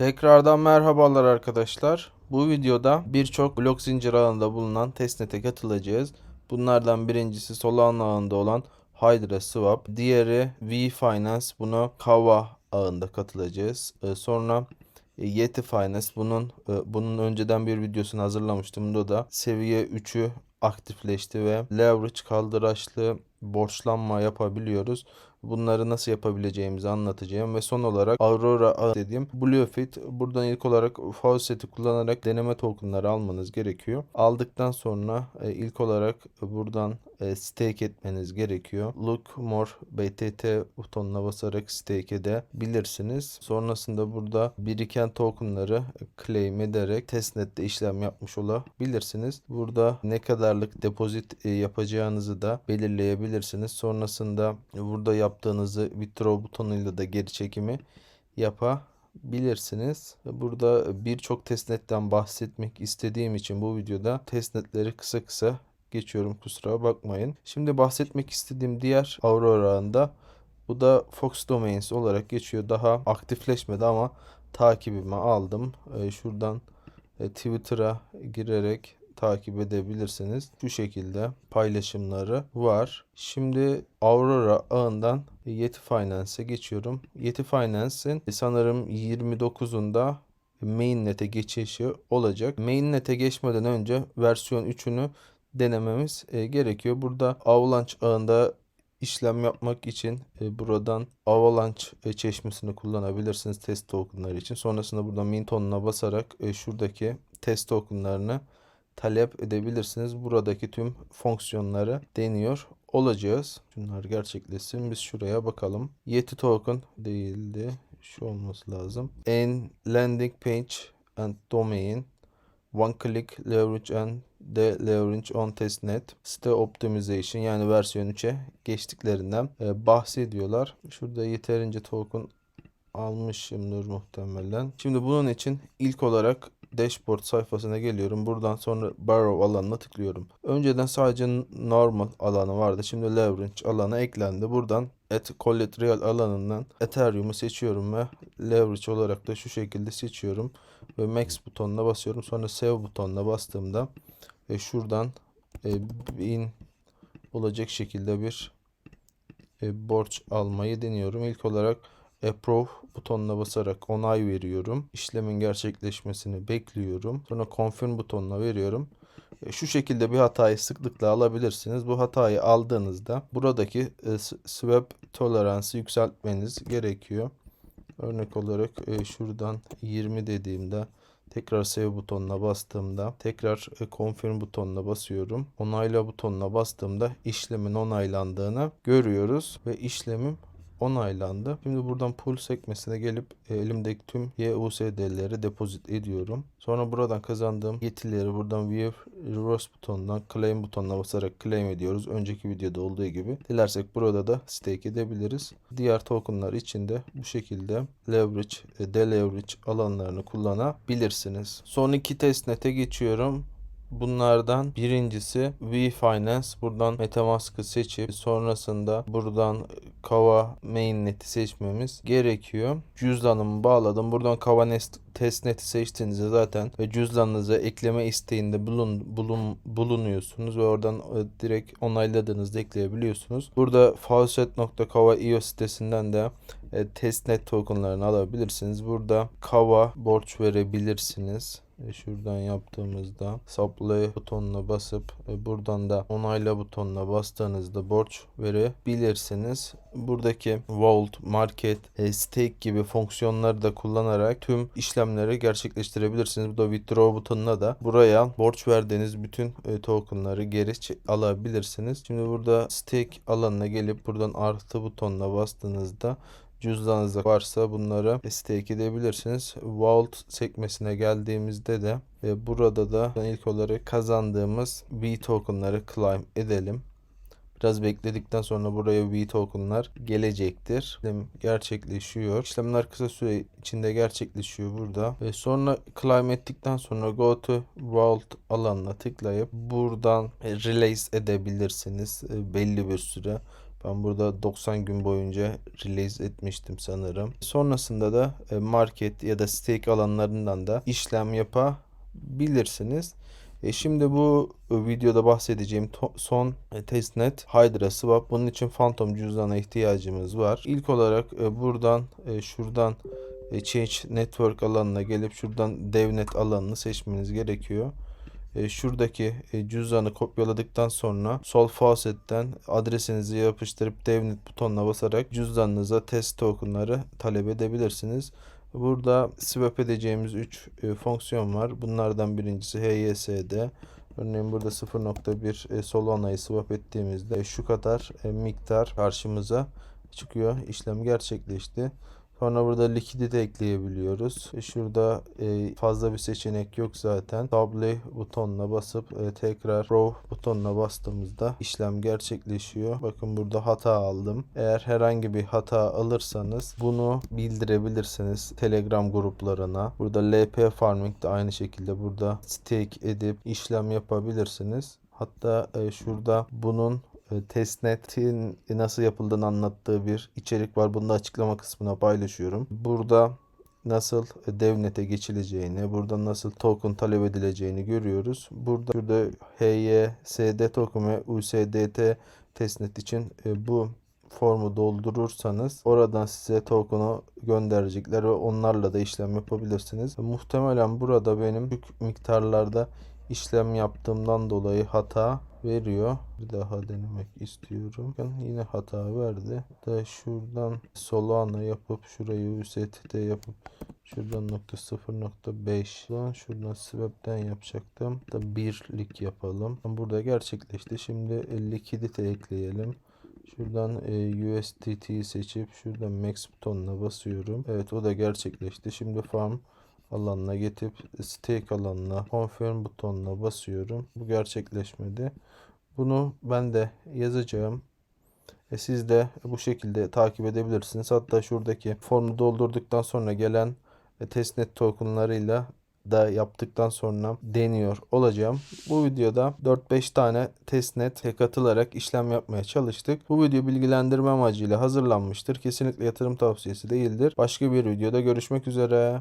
Tekrardan merhabalar arkadaşlar. Bu videoda birçok blok zincir ağında bulunan testnet'e katılacağız. Bunlardan birincisi Solana ağında olan Hydra Swap. Diğeri V-Finance. Buna Kava ağında katılacağız. Ee, sonra e, Yeti Finance. Bunun e, bunun önceden bir videosunu hazırlamıştım. Bunda da seviye 3'ü aktifleşti ve leverage kaldıraçlı borçlanma yapabiliyoruz. Bunları nasıl yapabileceğimizi anlatacağım ve son olarak Aurora dediğim Bluefit buradan ilk olarak faucet'i kullanarak deneme tokenları almanız gerekiyor. Aldıktan sonra e, ilk olarak buradan e, stake etmeniz gerekiyor. Look More BTT butonuna basarak stake edebilirsiniz. Sonrasında burada biriken tokenları claim ederek testnet'te işlem yapmış olabilirsiniz. Burada ne kadarlık depozit e, yapacağınızı da belirleyebilirsiniz. Sonrasında burada yaptığınızı withdraw butonuyla da geri çekimi yapabilirsiniz. Burada birçok testnetten bahsetmek istediğim için bu videoda testnetleri kısa kısa geçiyorum kusura bakmayın. Şimdi bahsetmek istediğim diğer Aurora ağında bu da Fox Domains olarak geçiyor. Daha aktifleşmedi ama takibime aldım. Ee, şuradan e, Twitter'a girerek takip edebilirsiniz. Şu şekilde paylaşımları var. Şimdi Aurora ağından Yeti Finance'e geçiyorum. Yeti Finance'in sanırım 29'unda mainnet'e geçişi olacak. Mainnet'e geçmeden önce versiyon 3'ünü denememiz e, gerekiyor. Burada Avalanche ağında işlem yapmak için e, buradan Avalanche e, çeşmesini kullanabilirsiniz test tokenları için. Sonrasında buradan Minton'una basarak şuradaki test tokenlarını talep edebilirsiniz. Buradaki tüm fonksiyonları deniyor olacağız. Şunlar gerçekleşsin. Biz şuraya bakalım. Yeti token değildi. Şu olması lazım. En landing page and domain One click leverage and de leverage on testnet site optimization yani versiyon 3'e geçtiklerinden e, bahsediyorlar. Şurada yeterince token almışımdır muhtemelen. Şimdi bunun için ilk olarak dashboard sayfasına geliyorum. Buradan sonra borrow alanına tıklıyorum. Önceden sadece normal alanı vardı. Şimdi leverage alanı eklendi. Buradan et collateral alanından Ethereum'u seçiyorum ve leverage olarak da şu şekilde seçiyorum ve max butonuna basıyorum. Sonra save butonuna bastığımda ve şuradan e, bin olacak şekilde bir e, borç almayı deniyorum. İlk olarak approve butonuna basarak onay veriyorum. İşlemin gerçekleşmesini bekliyorum. Sonra confirm butonuna veriyorum. E, Şu şekilde bir hatayı sıklıkla alabilirsiniz. Bu hatayı aldığınızda buradaki e, swap toleransı yükseltmeniz gerekiyor. Örnek olarak e, şuradan 20 dediğimde tekrar save butonuna bastığımda tekrar e, confirm butonuna basıyorum. Onayla butonuna bastığımda işlemin onaylandığını görüyoruz ve işlemim onaylandı. Şimdi buradan pool sekmesine gelip e, elimdeki tüm YUSD'leri depozit ediyorum. Sonra buradan kazandığım yetileri buradan view reverse butonundan claim butonuna basarak claim ediyoruz. Önceki videoda olduğu gibi. Dilersek burada da stake edebiliriz. Diğer tokenlar için de bu şekilde leverage, e, deleverage alanlarını kullanabilirsiniz. Son iki testnet'e geçiyorum. Bunlardan birincisi V-Finance. Buradan Metamask'ı seçip sonrasında buradan Kava mainnet'i seçmemiz gerekiyor. Cüzdanımı bağladım. Buradan Kava Nest testnet'i seçtiğinizde zaten ve cüzdanınıza ekleme isteğinde bulun, bulun bulunuyorsunuz ve oradan e, direkt onayladığınızda ekleyebiliyorsunuz. Burada faucet.kava.io sitesinden de e, testnet tokenlarını alabilirsiniz. Burada Kava borç verebilirsiniz. E, şuradan yaptığımızda supply butonuna basıp e, buradan da onayla butonuna bastığınızda borç verebilirsiniz. Buradaki vault, market, e, stake gibi fonksiyonları da kullanarak tüm işlemleri gerçekleştirebilirsiniz. Bu da withdraw butonuna da buraya borç verdiğiniz bütün tokenları geri alabilirsiniz. Şimdi burada stake alanına gelip buradan artı butonuna bastığınızda cüzdanınızda varsa bunları stake edebilirsiniz. Vault sekmesine geldiğimizde de ve burada da ilk olarak kazandığımız V tokenları claim edelim. Biraz bekledikten sonra buraya V tokenlar gelecektir. İşlem gerçekleşiyor. İşlemler kısa süre içinde gerçekleşiyor burada. Ve sonra claim ettikten sonra go to vault alanına tıklayıp buradan release edebilirsiniz belli bir süre. Ben burada 90 gün boyunca release etmiştim sanırım. Sonrasında da e, market ya da stake alanlarından da işlem yapabilirsiniz. E şimdi bu e, videoda bahsedeceğim son e, testnet Hydra Swap. Bunun için Phantom cüzdana ihtiyacımız var. İlk olarak buradan şuradan Change Network alanına gelip şuradan DevNet alanını seçmeniz gerekiyor. E, şuradaki e, cüzdanı kopyaladıktan sonra sol faucet'ten adresinizi yapıştırıp DevNet butonuna basarak cüzdanınıza test tokenları talep edebilirsiniz. Burada swap edeceğimiz 3 fonksiyon var. Bunlardan birincisi HYSD. Örneğin burada 0.1 e, Solana'yı swap ettiğimizde şu kadar e, miktar karşımıza çıkıyor. İşlem gerçekleşti. Sonra burada likidite ekleyebiliyoruz. E, Şurada e, fazla bir seçenek yok zaten. Double butonuna basıp e, tekrar Row butonuna bastığımızda işlem gerçekleşiyor. Bakın burada hata aldım. Eğer herhangi bir hata alırsanız bunu bildirebilirsiniz Telegram gruplarına. Burada LP Farming de aynı şekilde burada stake edip işlem yapabilirsiniz. Hatta şurada bunun testnetin nasıl yapıldığını anlattığı bir içerik var. Bunu da açıklama kısmına paylaşıyorum. Burada nasıl devnete geçileceğini, burada nasıl token talep edileceğini görüyoruz. Burada şurada HYSD token ve USDT testnet için e, bu formu doldurursanız oradan size token'u gönderecekler ve onlarla da işlem yapabilirsiniz. Muhtemelen burada benim büyük miktarlarda işlem yaptığımdan dolayı hata veriyor. Bir daha denemek istiyorum. Yine hata verdi. Da şuradan Solana yapıp şurayı USDT yapıp şuradan nokta 0.5 şuradan swap'ten yapacaktım. Da birlik yapalım. Burada gerçekleşti. Şimdi likidite ekleyelim. Şuradan e, USDT'yi seçip şuradan max butonuna basıyorum. Evet o da gerçekleşti. Şimdi farm alanına getirip stake alanına confirm butonuna basıyorum. Bu gerçekleşmedi. Bunu ben de yazacağım. E siz de bu şekilde takip edebilirsiniz. Hatta şuradaki formu doldurduktan sonra gelen e, testnet tokenlarıyla da yaptıktan sonra deniyor olacağım. Bu videoda 4-5 tane testnet katılarak işlem yapmaya çalıştık. Bu video bilgilendirme amacıyla hazırlanmıştır. Kesinlikle yatırım tavsiyesi değildir. Başka bir videoda görüşmek üzere.